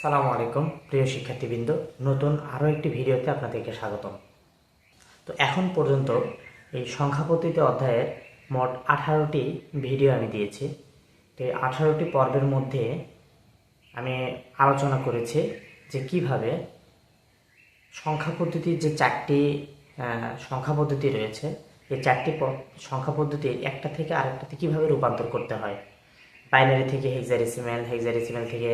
সালামু আলাইকুম, প্রিয় শিক্ষার্থীবৃন্দ। নতুন আরও একটি ভিডিওতে আপনাদেরকে স্বাগতম। তো এখন পর্যন্ত এই সংখ্যাপতিতে অধ্যায়ের মোট আঠারোটি ভিডিও আমি দিয়েছি। তো এই আঠারোটি পর্বের মধ্যে আমি আলোচনা করেছি যে কীভাবে সংখ্যা পদ্ধতির যে চারটি সংখ্যা পদ্ধতি রয়েছে, এই চারটি সংখ্যা পদ্ধতির একটা থেকে আরেকটাতে কীভাবে রূপান্তর করতে হয়? বাইনারি থেকে হেক্সাডেসিমেল হেক্সাডেসিমেল থেকে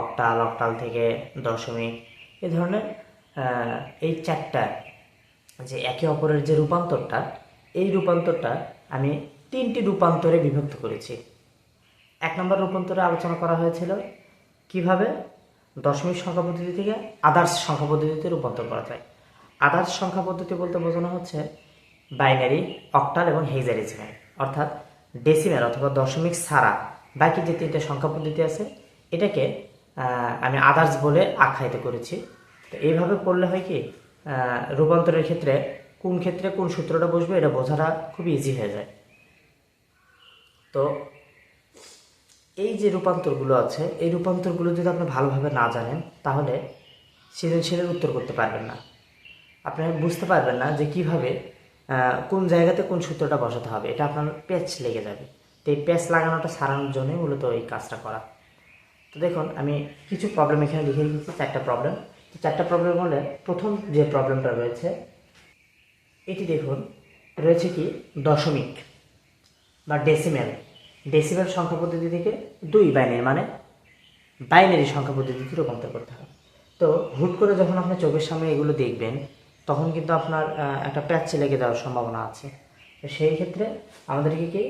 অক্টাল অক্টাল থেকে দশমিক, এ ধরনের এই চারটা যে একে অপরের যে রূপান্তরটা, এই রূপান্তরটা আমি তিনটি রূপান্তরে বিভক্ত করেছি। এক নম্বর রূপান্তরে আলোচনা করা হয়েছিল কীভাবে? দশমিক সংখ্যা পদ্ধতি থেকে আদার্স সংখ্যা পদ্ধতিতে রূপান্তর করা যায়। আদার্স সংখ্যা পদ্ধতি বলতে বোঝানো হচ্ছে বাইনারি, অক্টাল এবং হেক্সাডেসিমেল অর্থাৎ ডেসিমেল অথবা দশমিক ছাড়া বাকি যে তিনটে সংখ্যা পদ্ধতি আছে, এটাকে আমি আদার্স বলে আখ্যায়িত করেছি। তো এইভাবে করলে হয় কি রূপান্তরের ক্ষেত্রে কোন ক্ষেত্রে কোন সূত্রটা বসবে এটা বোঝাটা খুব ইজি হয়ে যায়। তো এই যে রূপান্তরগুলো আছে, এই রূপান্তরগুলো যদি আপনি ভালোভাবে না জানেন, তাহলে সৃজনশীলের উত্তর করতে পারবেন না। আপনি বুঝতে পারবেন না যে কীভাবে কোন জায়গাতে কোন সূত্রটা বসাতে হবে। এটা আপনার প্যাচ লেগে যাবে। তো এই প্যাচ লাগানোটা সারানোর জন্যই মূলত এই কাজটা করা। তো দেখুন, আমি কিছু প্রবলেম এখানে লিখে রেখেছি চারটা প্রবলেম তো চারটা প্রবলেম হলে প্রথম যে প্রবলেমটা রয়েছে, এটি দেখুন, রয়েছে কি? দশমিক বা ডেসিমেল ডেসিমেল সংখ্যা পদ্ধতি থেকে দুই বাইনারি মানে বাইনারি সংখ্যা পদ্ধতিতে রূপান্তর করতে হবে তো হুট করে যখন আপনার চোখের সামনে এগুলো দেখবেন, তখন কিন্তু আপনার একটা প্যাচ লেগে যাওয়ার সম্ভাবনা আছে। তো সেই ক্ষেত্রে আমাদেরকে কি,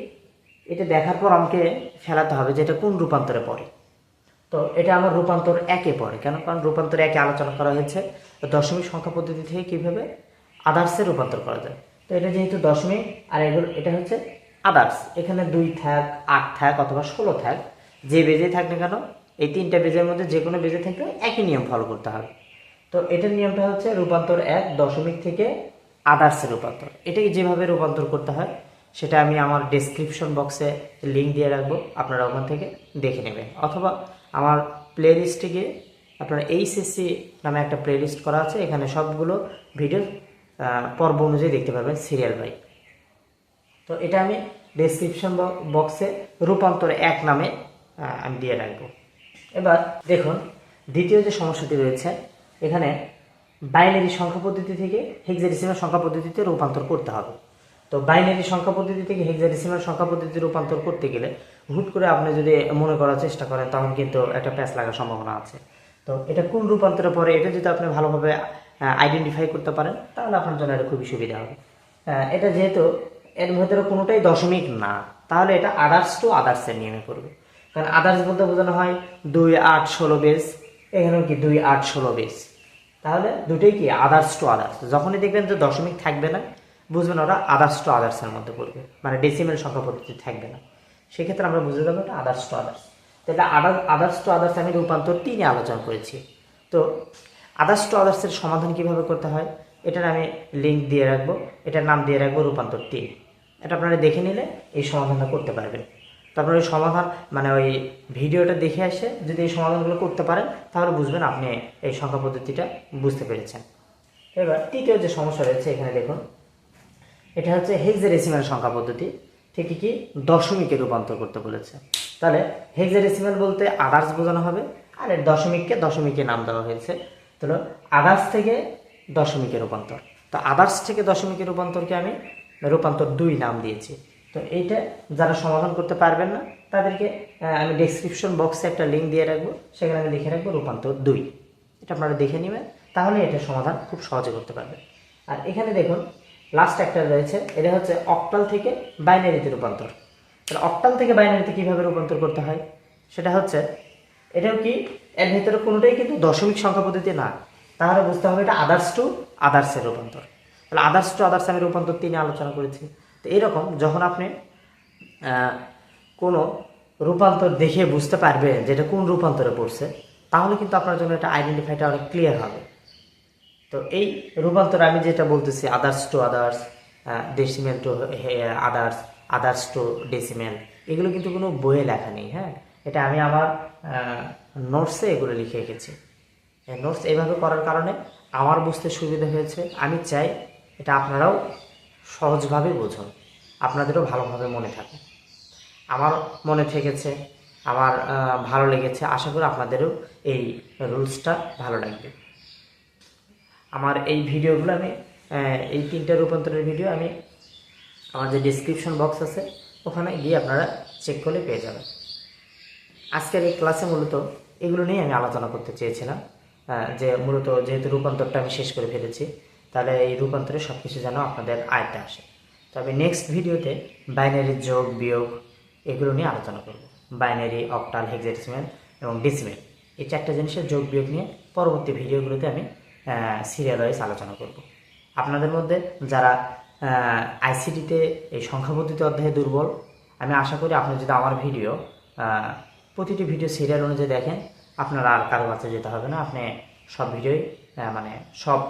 এটা দেখার পর আমাকে ফেলাতে হবে যে এটা কোন রূপান্তরে পড়ে। তো এটা আমার রূপান্তর একে পড়ে। কেন? কারণ রূপান্তর একে আলোচনা করা হয়েছে। তো দশমিক সংখ্যা পদ্ধতি থেকে কীভাবে আদার্সে রূপান্তর করা যায়? তো এটা যেহেতু দশমিক, আর এগুলো, এটা হচ্ছে আদার্স এখানে দুই থাক, আট থাক, অথবা ষোলো থাক, যে বেজে থাক না কেন, এই তিনটা বেজের মধ্যে যে কোনো বেজে থাকলে একই নিয়ম ফলো করতে হবে। তো এটার নিয়মটা হচ্ছে রূপান্তর এক, দশমিক থেকে আদার্সে রূপান্তর। এটাকে যেভাবে রূপান্তর করতে হয় সেটা আমি আমার ডেসক্রিপশন বক্সে লিঙ্ক দিয়ে রাখব, আপনারা ওখান থেকে দেখে নেবেন। অথবা আমার প্লে লিস্টে গিয়ে আপনারা এইচএসসি নামে একটা প্লে লিস্ট করা আছে, এখানে সবগুলো ভিডিও পর্ব অনুযায়ী দেখতে পারবেন সিরিয়াল বাই তো এটা আমি ডেসক্রিপশন বক্সে রূপান্তর এক নামে আমি দিয়ে রাখব। এবার দেখুন, দ্বিতীয় যে সমস্যাটি রয়েছে, এখানে বাইনারি সংখ্যা পদ্ধতি থেকে হেক্সাডেসিমাল সংখ্যা পদ্ধতিতে রূপান্তর করতে হবে। তো বাইনারি সংখ্যা পদ্ধতি থেকে হেক্সাডেসিমাল সংখ্যা পদ্ধতিতে রূপান্তর করতে গেলে হুট করে আপনি যদি মনে করার চেষ্টা করেন তখন কিন্তু একটা প্যাচ লাগার সম্ভাবনা আছে। তো এটা কোন রূপান্তরে পরে এটা যদি আপনি ভালোভাবে আইডেন্টিফাই করতে পারেন, তাহলে আপনার জন্য এটা খুবই সুবিধা হবে। এটা যেহেতু এর ভেতরে কোনোটাই দশমিক না, তাহলে এটা আদার্স টু আদার্সের নিয়মে করবে। কারণ আদার্স বলতে বোঝানো হয় দুই আট ষোলো বেস এখানেও কি দুই আট ষোলো বেস তাহলে দুটোই কি আদার্স টু আদার্স যখনই দেখবেন যে দশমিক থাকবে না বুঝবেন ওরা আদার্স টু আদার্সের মধ্যে পড়বে। মানে ডেসিমেল সংখ্যা পদ্ধতি থাকবে না। সেক্ষেত্রে আমরা বুঝে যাব এটা আদার্স টু আদার্স তাহলে আদার আদার্স টু আদার্স আমি রূপান্তর তিনে আলোচনা করেছি। তো আদার্স টু আদার্সের সমাধান কীভাবে করতে হয়? এটার আমি লিঙ্ক দিয়ে রাখব। এটার নাম দিয়ে রাখব রূপান্তর তিন। এটা আপনারা দেখে নিলে এই সমাধানটা করতে পারবেন। তারপরে ওই সমাধান মানে ওই ভিডিওটা দেখে এসে যদি এই সমাধানগুলো করতে পারেন, তাহলে বুঝবেন আপনি এই সংখ্যা পদ্ধতিটা বুঝতে পেরেছেন। এবার তৃতীয় যে সমস্যা রয়েছে, এখানে দেখুন। এটা হচ্ছে হেক্সাডেসিমাল সংখ্যা পদ্ধতি। থেকে কি? দশমিকে রূপান্তর করতে বলেছে। তাহলে হেক্সাডেসিমাল বলতে আদার্স বোঝানো হবে, আর এর দশমিককে দশমিকে নাম দেওয়া হয়েছে। তাহলে আদার্স থেকে দশমিকে রূপান্তর। তো আদার্স থেকে দশমিকে রূপান্তরকে আমি রূপান্তর দুই নাম দিয়েছি। তো এইটা যারা সমাধান করতে পারবেন না, তাদেরকে আমি ডেসক্রিপশন বক্সে একটা লিঙ্ক দিয়ে রাখব। সেখানে আমি লিখে রাখব রূপান্তর দুই। এটা আপনারা দেখে নেবেন, তাহলে এটা সমাধান খুব সহজে করতে পারবেন। আর এখানে দেখুন লাস্ট একটা রয়েছে। এটা হচ্ছে অক্টাল থেকে বাইনারিতে রূপান্তর। তাহলে অক্টাল থেকে বাইনারিতে কীভাবে রূপান্তর করতে হয়? সেটা হচ্ছে, এটাও কি এর ভেতরে কোনোটাই কিন্তু দশমিক সংখ্যা পদ্ধতি না। তাহলে বুঝতে হবে এটা আদার্স টু আদার্সের রূপান্তর। তাহলে আদার্স টু আদার্স আমি রূপান্তর তিনে আলোচনা করেছি তো এরকম যখন আপনি কোনো রূপান্তর দেখে বুঝতে পারবেন যে এটা কোন রূপান্তরে পড়ছে, তাহলে কিন্তু আপনার জন্য এটা আইডেন্টিফাইটা অনেক ক্লিয়ার হবে। তো এই রূপান্তর আমি যেটা বলতেছি others to others decimal to others others to decimal এগুলো কিন্তু কোনো বইয়ে লেখা নেই হ্যাঁ? এটা আমি আমার নোটসে এগুলো লিখে রেখেছি। নোটস এইভাবে করার কারণে আমার বুঝতে সুবিধা হয়েছে। আমি চাই এটা আপনারাও সহজভাবে বুঝুন। আপনাদেরও ভালোভাবে মনে থাকে আমার মনে থেকেছে, আমার ভালো লেগেছে। আশা করি আপনাদেরও এই রুলসটা ভালো লাগবে। আমার এই ভিডিওগুলো আমি এই তিনটা রূপান্তরের ভিডিও আমি আমার যে ডিসক্রিপশন বক্স আছে, ওখানে গিয়ে আপনারা চেক করলে পেয়ে যাবেন। আজকের এই ক্লাসে মূলত এগুলো নিয়ে আমি আলোচনা করতে চেয়েছিলাম যে মূলত যেহেতু রূপান্তরটা আমি শেষ করে ফেলেছি, তাহলে এই রূপান্তরে সব কিছু যেন আপনাদের আয়ত্তে আসে। তবে নেক্সট ভিডিওতে বাইনারি যোগ, বিয়োগ, এগুলো নিয়ে আলোচনা করব। বাইনারি অক্টাল হেক্সাডেসিমেল এবং ডিসিমেল এই চারটা জিনিসের যোগ, বিয়োগ নিয়ে পরবর্তী ভিডিওগুলোতে আমি সিরিয়াল ওয়াইজ আলোচনা করব। আপনাদের মধ্যে যারা আইসিটিতে এই সংখ্যাপদ্ধতি অধ্যায়ে দুর্বল, আমি আশা করি আপনি যদি আমার ভিডিও প্রতিটি ভিডিও সিরিয়াল অনুযায়ী দেখেন, আপনার আর কারও কাছে যেতে হবে না। আপনি সব ভিডিওই মানে সব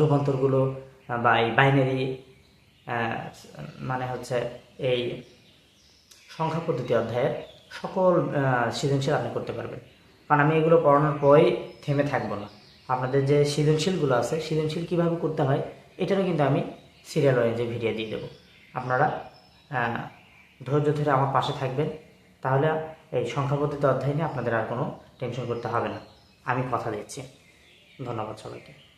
রূপান্তরগুলো বা এই বাইনারি মানে হচ্ছে এই সংখ্যা পদ্ধতি অধ্যায়ের সকল সৃজনশীল আপনি করতে পারবেন। কারণ আমি এগুলো পড়ানোর পরেই থেমে থাকব না। আপনাদের যে সৃজনশীলগুলো আছে, সৃজনশীল কীভাবে করতে হয়, এটারও কিন্তু আমি সিরিয়াল ওয়াইজে ভিডিও দিয়ে দেবো। আপনারা ধৈর্য ধরে আমার পাশে থাকবেন, তাহলে এই সংখ্যাপদ্ধতি অধ্যায় নিয়ে আপনাদের আর কোনো টেনশন করতে হবে না। আমি কথা দিচ্ছি। ধন্যবাদ সবাইকে।